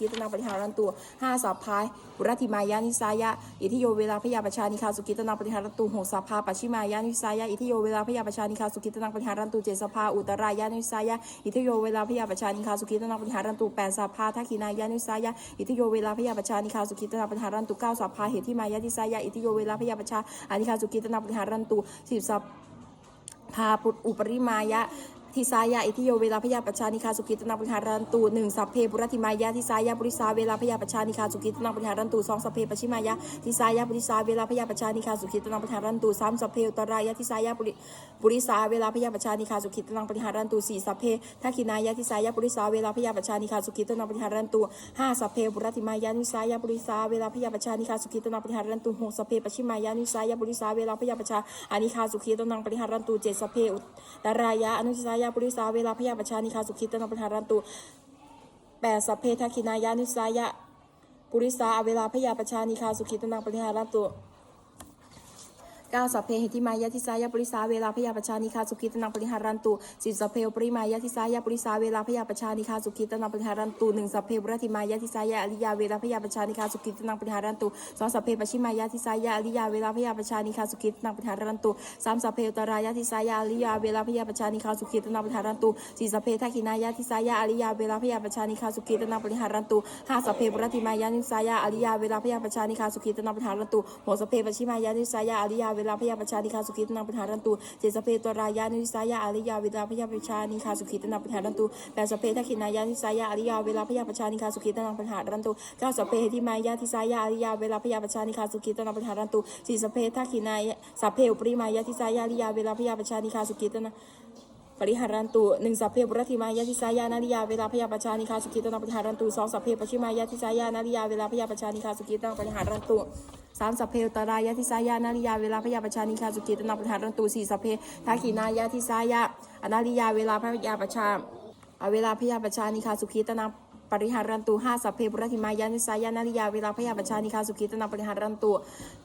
กิตนาปริหารันตุห้าสัพพายบุรติมายานิสายะ อิทิโยเวลาพยาปชานิคาสุกิตนาปริหารันตุหกสัพพาปัชชิมายานิสายะ อิทิโยเวลาพยาปชานิคาสุกิตนาปริหารันตุเจดสัพพาอุตรายานิสายะ อิทิโยเวลาพยาปชานิคาสุกิตนาปริหารันตุแปดสัพพาทักขินายานิสายะ อิทิโยเวลาพยาปชานิคาสุกิตนาปริหารันตุเก้าสัพพาเหติมายานิสายะ อิทิโยเวลาพยาปชาอานิคาสุกิตนาปริหารันตุสิบสัพพาปุตอุปริมายะ ทิสายะอิทิโยเวลาพยาปชานิคาสุกิตนาปริหารันตุหนึ่งสัพเพปุรติมายะทิสายะปุริสาเวลาพยาปชานิคาสุกิตนาปริหารันตุสองสัพเพปชิมายะทิสายะปุริสาเวลาพยาปชานิคาสุกิตนาปริหารันตุสามสัพเพอุตรายะทิสายะปุริปุริสาเวลาพยาปชานิคาสุกิตนาปริหารันตุสี่สัพเพทักขินายะทิสายะปุริสาเวลาพยาปชานิคาสุกิตนาปริหารันตุห้าสัพเพปุรติมายะนิสายะปุริสาเวลาพยาปชานิคาสุกิตนาปริหารันตุหกสัพเพปชิมายะนิสายะปุริสาเวลาพยาปชาอานิคาสุขีตนังปริหารันตุเจ็ดสัพเพอุตรายะอนุทิสายะปุริสาเวลาพยาปชานิคาสุขิตนังประธารันตุแปดสัพเพทคินายานุสายะปุริสาเวลาพยาปชานิคาสุขิตนังปริหารันตุ ก้าสัพเพหิติมายะทิสายะปุริสาเวลาพยาปชานิคาสุขีตนังปริหารันตุสิบสัพเพปริมายะทิสายะปุริสาเวลาพยาปชานิคาสุขีตนังปริหารันตุหนึ่งสัพเพบุรติมายะทิสายะอริยาเวลาพยาปชานิคาสุขีตนังปริหารันตุสองสัพเพปชิมายะทิสายะอริยาเวลาพยาปชานิคาสุขีตนังปริหารันตุสามสัพเพอุตรายะทิสายะอริยาเวลาพยาปชานิคาสุขีตนังปริหารันตุสี่สัพเพทักขินายะทิสายะอริยาเวลาพยาปชานิคาสุขีตนังปริหารันตุห้าสัพเพบุรติมายะนิสายะอริยาเวลาพยาปชานิคาสุขีตนังปริหารันตุหกสัพเพปชิมายะนิสายะอริยาเวลาพยาปชานิคาสุขีตนังปริหารันตุเจ็ดสัพเพตรายะนิสายะอริยาเวลาพยาปชานิคาสุขีตนังปริหารันตุแปดสัพเพทักขินายะนิสายะอริยาเวลาพยาปชานิคาสุขีตนังปริหารันตุเก้าสัพเพหิติมายะทิสายะอริยาเวลาพยาปชานิคาสุขีตนังปริหารันตุสี่สัพเพทักขินายสัพเพอุปริมายะทิสายะอริยาเวลาพยาปชานิคาสุขีตนังปริหารันตุหนึ่งสัพเพบุรติมายะทิสายานาริยาเวลาพยาปชานิคาสุกิตนังปริหารันตุสองสัพเพปชิมายะทิสายานาริยาเวลาพยาปชานิคาสุกิตนังปริหารันตุ สามสัพเพอุตรายะทิสายานาริยาเวลาพยาประชานิคาสุกิตนังประธานรันตูสี่สัพเพทักขีนายะทิสายาอนาริยาเวลาพยาปชาอ่าเวลาพยาประชานิคาสุกิตนัง ปริหารันตุห้าสัพเพบุรติมายะนิสายานาริยาเวลาพยาปชานิคาสุกิตนังปริหารันตุ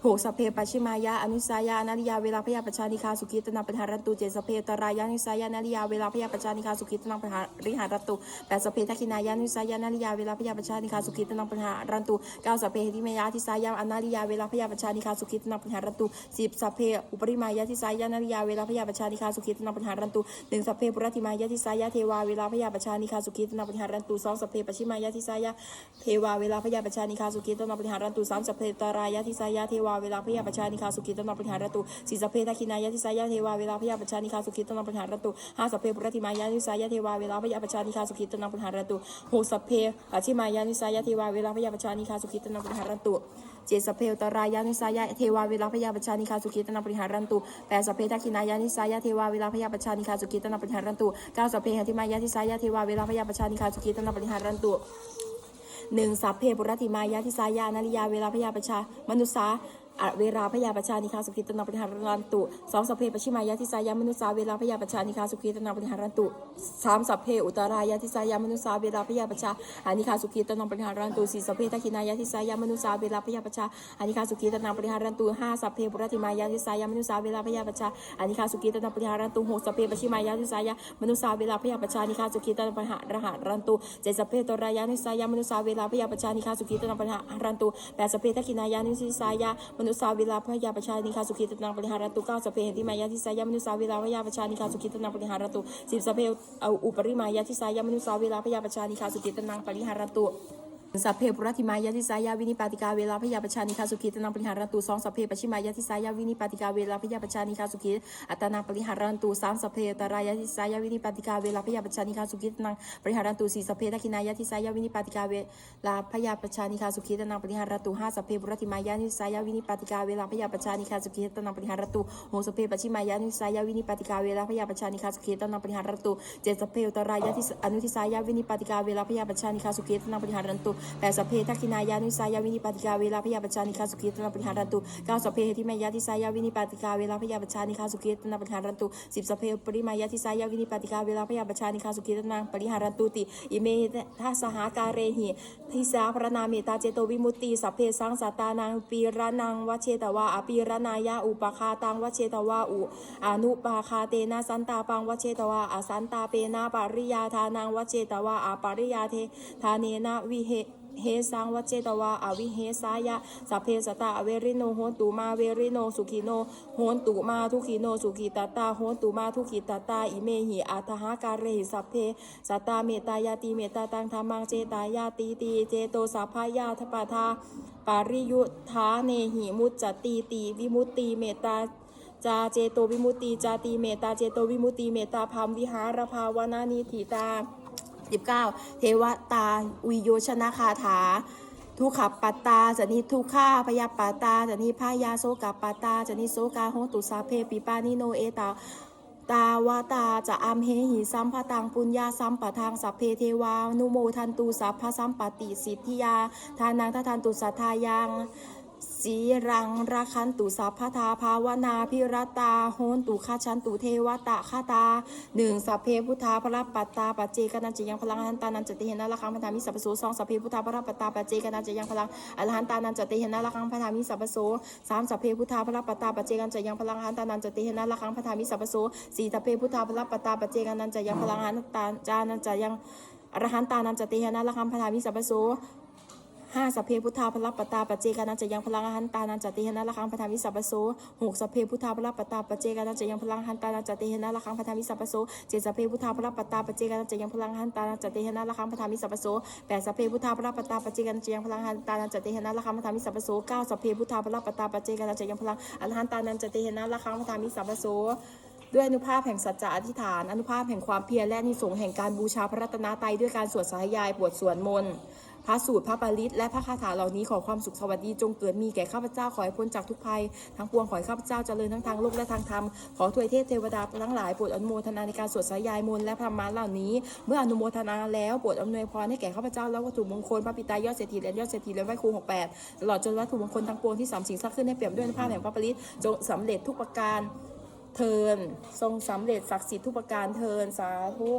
หกสัพเพปชิมายะอนุสายานาริยาเวลาพยาปชานิคาสุกิตนังปริหารันตุเจ็ดสัพเพตรายานิสายานาริยาเวลาพยาปชานิคาสุกิตนังปริหารันตุแปดสัพเพทักขินายานิสายานาริยาเวลาพยาปชานิคาสุกิตนังปริหารันตุเก้าสัพเพหิติเมยะทิสายาอนาริยาเวลาพยาปชานิคาสุกิตนังปริหารันตุสิบสัพเพอุปริมายะทิสายานาริยาเวลาพยาปชานิคาสุกิตนังปริหารันตุหนึ่งสัพเพปุรติมายะทิสายาเทวาเวลาพยาปชานิคาสุกิตนังปริหารันตุสองสัพเพปชิมายะทิสายาเทวาเวลาพยาปชานิคาสุกิตนาปริหารันตุสามสัพเพตารายะทิสายะเทวาเวลาพยาปชานิคาสุกิตนาปริหารันตุสี่สัพเพทักินายะทิสายะเทวาเวลาพยาปชานิคาสุกิตนาปริหารันตุห้าสัพเพปุรติมายะทิสายะเทวาเวลาพยาปชานิคาสุกิตนาปริหารันตุหกสัพเพปชิมายะทิสายะเทวาเวลาพยาปชานิคาสุกิตนาปริหารันตุ เจ็ดสัพเพตรายานิสายาเทวาเวลาพยาปชานิคาสุขีตนาปริหารันตุแปดสัพเพทักขินายานิสายาเทวาเวลาพยาปชานิคาสุขีตนาปริหารันตุเก้าสัพเพหติมายาทิสายาเทวาเวลาพยาปชานิคาสุขีตนาปริหารันตุหนึ่งสัพเพปุรติมายาทิสายานาริยาเวลาพยาประชามนุษา อเวลาพยาปชานิคาสุขิตนาปริหารันตุสองสัพเพปชิมายะทิสายามนุษาเวลาพยาปชานิคาสุขิตนาปริหารันตุสามสัพเพอุตรายะทิสายามนุษาเวลาพยาปชาอานิคาสุขิตนาปริหารันตุสี่สัพเพทักขินายะทิสายามนุษาเวลาพยาปชาอานิคาสุขิตนาปริหารันตุห้าสัพเพปุรติมายะทิสายามนุษาเวลาพยาปชาอานิคาสุขิตนาปริหารันตุหกสัพเพปชิมายะทิสายามนุษาเวลาพยาปชานิคาสุขิตนาปริหารหารันตุเจ็ดสัพเพตรายะนิสายามนุษาเวลาพยาปชานิคาสุขิตนาปริหารันตุแปดสัพเพทักขินายะนิสายามนุสาวรีลาพยาประชานิคาสุขิตนาปริหารันตุเก้าสเพหิติมายาทิสายามนุสาวรีลาพยาประชานิคาสุขิตนาปริหารันตุสิบสเพอุปริมายาทิสายามนุสาวรีลาพยาประชานิคาสุขิตนาปริหารันตุ สัพเพปุรติมายะทิสายาวินิปาติกาเวลาพยาปชานิคาสุขิตนังปริหารันตุสองสัพเพปชิมายะทิสายาวินิปาติกาเวลาพยาปชานิคาสุขิอัตนาปริหารันตุสามสัพเพตรายะทิสายาวินิปาติกาเวลาพยาปชานิคาสุขิตนังปริหารันตุสี่สัพเพทักขินายะทิสายาวินิปาติกาเวลาพยาปชานิคาสุขิตนังปริหารันตุห้าสัพเพปุรติมายะทิสายาวินิปาติกาเวลาพยาปชานิคาสุขิตนังปริหารันตุหกสัพเพปชิมายะทิสายาวินิปาติกาเวลาพยาปชานิคาสุขิตนังปริหารันตุเจ็ดสัพเพตรายะทิอนุทิสายาวินิปาติกาเวลาพยาปชานิคาสุขิตนังปริหารันตุแปดสัพเพทักขินายะนิสายาวินิปาติกาเวลาพยาปชานิคาสุขิตนังปริหารันตุเก้าสัพเพทิมายะทิสายาวินิปาติกาเวลาพยาปชานิคาสุขิตนังปริหารันตุสิบสัพเพปริมายะทิสายาวินิปาติกาเวลาพยาปชานิคาสุขิตนังปริหารันตุติอิเมทัสหาการเรหิทิสาพระนาเมตาเจโตวิมุตติสัพเพสังสัตตานังปีระนังวเชตวาอปีรนายาอุปคาตังวเชตวาอุอนุปาคาเตนะสันตาปังวเชตวาอสันตาเปนะปริยาทานังวเชตวาอปริยาเททาเนนะวิเห เฮสังวัจเจตวาอวิเฮสายะสัพเพสตาอเวริโนโหนตุมาเวริโนสุขิโนโหนตุมาทุขิโนสุขิตาตาโหนตุมาทุขิตาตาอิเมหิอัตหาการเรหิสัพเพสตาเมตายาติเมตตาตังธรรมังเจตายาติตีเจโตสัพพายาทปาทาปาริยุทธาเนหิมุจจติติวิมุตติเมตตาจาเจโตวิมุตติจาติเมตตาเจโตวิมุตติเมตตาพามวิหารภาวนานิธิตา 19 เทวตาวิโยชนะคาถา ทุกขปัตตาจนิทุกขาพยาปัตตาจนิพายาโสกปัตตาจนิโสกาโหตุสาเพปิปานิโนเอตาตาวาตาจะอัมเหหิสัมภตังปุญญาสัมปะทางสัพเพเทวานุโมทันตุสัพพะสัมปติสิทธิยาทานังททันตุสัทธายัง สีรังราคันตุสัพพทาภาวนาพิรตาโหนตุคาชันตุเทวตะคาตาหนึ่งสัพเพพุทธาพระปัตตาปัจเจกนันจยังพลังอรหันตานันจะเหินะละคังพันธามิสัพโสสองสัพเพพุทธาพระปัตตาปัจเจกนันจยังพลังอรหันตานันจะเหินะละคังพันธามิสัพโสสามสัพเพพุทธาพระปัตตาปัจเจกนันจยังพลังอรหันตานันจะเหินะละคังพันธามิสัพโสสี่สัพเพพุทธาพระปัตตาปัจเจกนันจยังพลังอรหันตาจานันจยังอรหันตานันจะเหินะละคังพันธามิสัพพโส ห้าสัพเพพุทธาพลัปตาปเจกานันจะยังพลังอหันตานันจติหนะละคังพทามิสัพพโสหกสัพเพพุทธาพลัปตาปเจกานันจะยังพลังอหันตานันจติหนะละคังพทามิสัพพโสเจ็ดสัพเพพุทธาพลัปตาปเจกานันจะยังพลังอหันตานันจติหนะละคังพทามิสัพพโสแปดสัพเพพุทธาพลัปตาปเจกานันจะยังพลังอหันตานันจติหนะละคังพทามิสัพพโสเก้าสัพเพพุทธาพลัปตาปเจกานันจะยังพลังอหันตานันจติหนะละคังพทามิสัพพโสด้วยอนุภาพแห่งสัจจะอธิษฐาน อนุภาพแห่งความเพียรและนิสงแห่งการบูชาพระรัตนตรัยด้วยการสวดสาธยายบวชสวดมนต์ พระสูตรพระปริตและพระคาถาเหล่านี้ขอความสุขสวัสดีจงเกิดมีแก่ข้าพเจ้าขอให้พ้นจากทุกภัย ทั้งปวงขอให้ข้าพเจ้าเจริญทั้งทางโลกและทางธรรมขอทวยเทพเทวดาทั้งหลายโปรดอนุโมทนาในการสวดสาธยายมนต์และพระมาเหล่านี้ เมื่ออนุโมทนาแล้วโปรดอำนวยพรให้แก่ข้าพเจ้าและวัตถุมงคลพระปิตายอดเศรษฐีและยอดเศรษฐีและไหวครูหกแปดตลอดจนวัตถุมงคลทั้งปวงที่สามสิ่งสร้างขึ้นให้เปรียบด้วยอนุภาพแห่งพระปริตจงสำเร็จทุกประการเทินทรงสำเร็จศักดิ์สิทธิ์ทุกประการเทินสาธุ